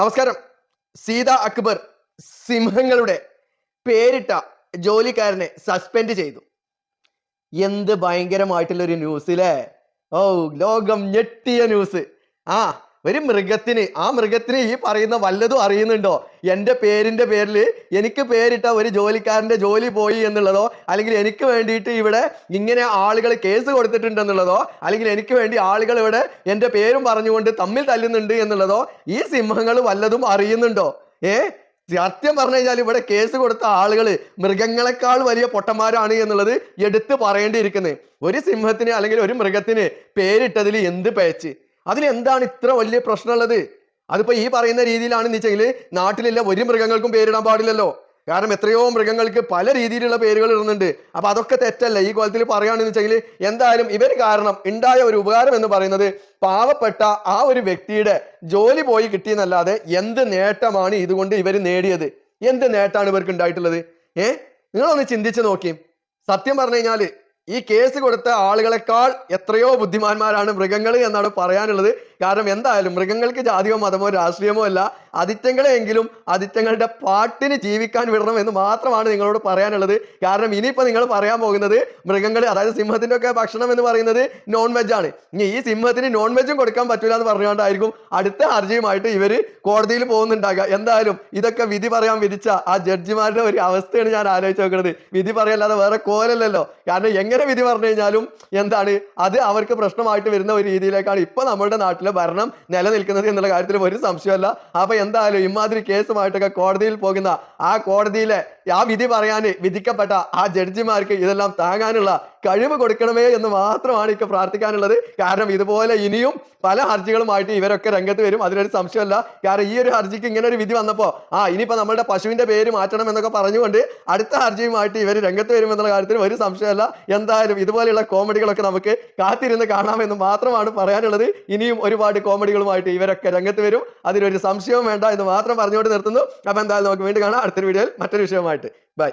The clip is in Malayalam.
നമസ്കാരം. സീത അക്ബർ സിംഹങ്ങളുടെ പേരിട്ട ജോലിക്കാരനെ സസ്പെൻഡ് ചെയ്തു. എന്ത് ഭയങ്കരമായിട്ടുള്ള ഒരു ന്യൂസ് അല്ലേ ഓ ലോകം ഞെട്ടിയ ന്യൂസ്. ആ ഒരു മൃഗത്തിന് ആ മൃഗത്തിന് ഈ പറയുന്ന വല്ലതും അറിയുന്നുണ്ടോ? എന്റെ പേരിന്റെ പേരിൽ എനിക്ക് പേരിട്ട ഒരു ജോലിക്കാരന്റെ ജോലി പോയി എന്നുള്ളതോ അല്ലെങ്കിൽ എനിക്ക് വേണ്ടിയിട്ട് ഇവിടെ ഇങ്ങനെ ആളുകൾ കേസ് കൊടുത്തിട്ടുണ്ടെന്നുള്ളതോ അല്ലെങ്കിൽ എനിക്ക് വേണ്ടി ആളുകൾ ഇവിടെ എന്റെ പേരും പറഞ്ഞുകൊണ്ട് തമ്മിൽ തല്ലുന്നുണ്ട് എന്നുള്ളതോ ഈ സിംഹങ്ങൾ വല്ലതും അറിയുന്നുണ്ടോ? ഏ? സത്യം പറഞ്ഞു കഴിഞ്ഞാൽ ഇവിടെ കേസ് കൊടുത്ത ആളുകൾ മൃഗങ്ങളെക്കാൾ വലിയ പൊട്ടന്മാരാണ് എന്നുള്ളത് എടുത്തു പറയേണ്ടിയിരിക്കുന്നത് ഒരു സിംഹത്തിന് അല്ലെങ്കിൽ ഒരു മൃഗത്തിന് പേരിട്ടതിൽ എന്ത് പേച്ച്? അതിന് എന്താണ് ഇത്ര വലിയ പ്രശ്നമുള്ളത്? അതിപ്പോ ഈ പറയുന്ന രീതിയിലാണെന്ന് വെച്ചെങ്കിൽ നാട്ടിലുള്ള ഒരു മൃഗങ്ങൾക്കും പേരിടാൻ പാടില്ലല്ലോ. കാരണം എത്രയോ മൃഗങ്ങൾക്ക് പല രീതിയിലുള്ള പേരുകൾ ഇടുന്നുണ്ട്. അപ്പൊ അതൊക്കെ തെറ്റല്ല. ഈ കോലത്തിൽ പറയുകയാണെന്ന് വെച്ചെങ്കിൽ എന്തായാലും ഇവർ കാരണം ഉണ്ടായ ഒരു ഉപകാരം എന്ന് പറയുന്നത് പാവപ്പെട്ട ആ ഒരു വ്യക്തിയുടെ ജോലി പോയി കിട്ടിയെന്നല്ലാതെ എന്ത് നേട്ടമാണ് ഇതുകൊണ്ട് ഇവർ നേടിയത്? എന്ത് നേട്ടമാണ് ഇവർക്ക് ഉണ്ടായിട്ടുള്ളത്? ഏഹ് നിങ്ങളൊന്ന് ചിന്തിച്ചു നോക്കി. സത്യം പറഞ്ഞു കഴിഞ്ഞാൽ ഈ കേസ് കൊടുത്ത ആളുകളെക്കാൾ എത്രയോ ബുദ്ധിമാന്മാരാണ് മൃഗങ്ങൾ എന്നാണ് പറയാനുള്ളത്. കാരണം എന്തായാലും മൃഗങ്ങൾക്ക് ജാതിയോ മതമോ രാഷ്ട്രീയമോ അല്ല. അതിറ്റങ്ങളെയെങ്കിലും ആദിത്യങ്ങളുടെ പാട്ടിന് ജീവിക്കാൻ വിടണം എന്ന് മാത്രമാണ് നിങ്ങളോട് പറയാനുള്ളത്. കാരണം ഇനിയിപ്പോൾ നിങ്ങൾ പറയാൻ പോകുന്നത് മൃഗങ്ങൾ അതായത് സിംഹത്തിന്റെ ഒക്കെ ഭക്ഷണം എന്ന് പറയുന്നത് നോൺ വെജ് ആണ്. ഇനി ഈ സിംഹത്തിന് നോൺ വെജും കൊടുക്കാൻ പറ്റില്ല എന്ന് പറഞ്ഞുകൊണ്ടായിരിക്കും അടുത്ത ഹർജിയുമായിട്ട് ഇവർ കോടതിയിൽ പോകുന്നുണ്ടാകുക. എന്തായാലും ഇതൊക്കെ വിധി പറയാൻ വിധിച്ച ആ ജഡ്ജിമാരുടെ ഒരു അവസ്ഥയാണ് ഞാൻ ആലോചിച്ച് നോക്കുന്നത്. വിധി പറയല്ലാതെ വേറെ കോലല്ലല്ലോ. കാരണം എങ്ങനെ വിധി പറഞ്ഞു കഴിഞ്ഞാലും എന്താണ് അത് അവർക്ക് പ്രശ്നമായിട്ട് വരുന്ന ഒരു രീതിയിലേക്കാണ് ഇപ്പോൾ നമ്മുടെ നാട്ടിലെ ഭരണം നിലനിൽക്കുന്നത് എന്നുള്ള കാര്യത്തിൽ ഒരു സംശയമല്ല അപ്പൊ എന്തായാലും ഇമാതിരി കേസുമായിട്ടൊക്കെ കോടതിയിൽ പോകുന്ന ആ കോടതിയിലെ ആ വിധി പറയാൻ വിധിക്കപ്പെട്ട ആ ജഡ്ജിമാർക്ക് ഇതെല്ലാം താങ്ങാനുള്ള കഴിവ് കൊടുക്കണമേ എന്ന് മാത്രമാണ് ഇപ്പൊ പ്രാർത്ഥിക്കാനുള്ളത്. കാരണം ഇതുപോലെ ഇനിയും പല ഹർജികളുമായിട്ട് ഇവരൊക്കെ രംഗത്ത് വരും. അതിനൊരു സംശയമല്ല. കാരണം ഈ ഒരു ഹർജിക്ക് ഇങ്ങനെ ഒരു വിധി വന്നപ്പോൾ ആ ഇനിയിപ്പോൾ നമ്മുടെ പശുവിന്റെ പേര് മാറ്റണം എന്നൊക്കെ പറഞ്ഞുകൊണ്ട് അടുത്ത ഹർജിയുമായിട്ട് ഇവർ രംഗത്ത് വരും എന്നുള്ള കാര്യത്തിൽ ഒരു സംശയമല്ല. എന്തായാലും ഇതുപോലെയുള്ള കോമഡികളൊക്കെ നമുക്ക് കാത്തിരുന്ന് കാണാമെന്ന് മാത്രമാണ് പറയാനുള്ളത്. ഇനിയും ഒരുപാട് കോമഡികളുമായിട്ട് ഇവരൊക്കെ രംഗത്ത് വരും. അതിനൊരു സംശയവും വേണ്ട എന്ന് മാത്രം പറഞ്ഞുകൊണ്ട് നിർത്തുന്നു. അപ്പോൾ എന്തായാലും നമുക്ക് വീണ്ടും കാണാം. അടുത്തൊരു വീഡിയോയിൽ മറ്റൊരു വിഷയമായിട്ട് ബൈ.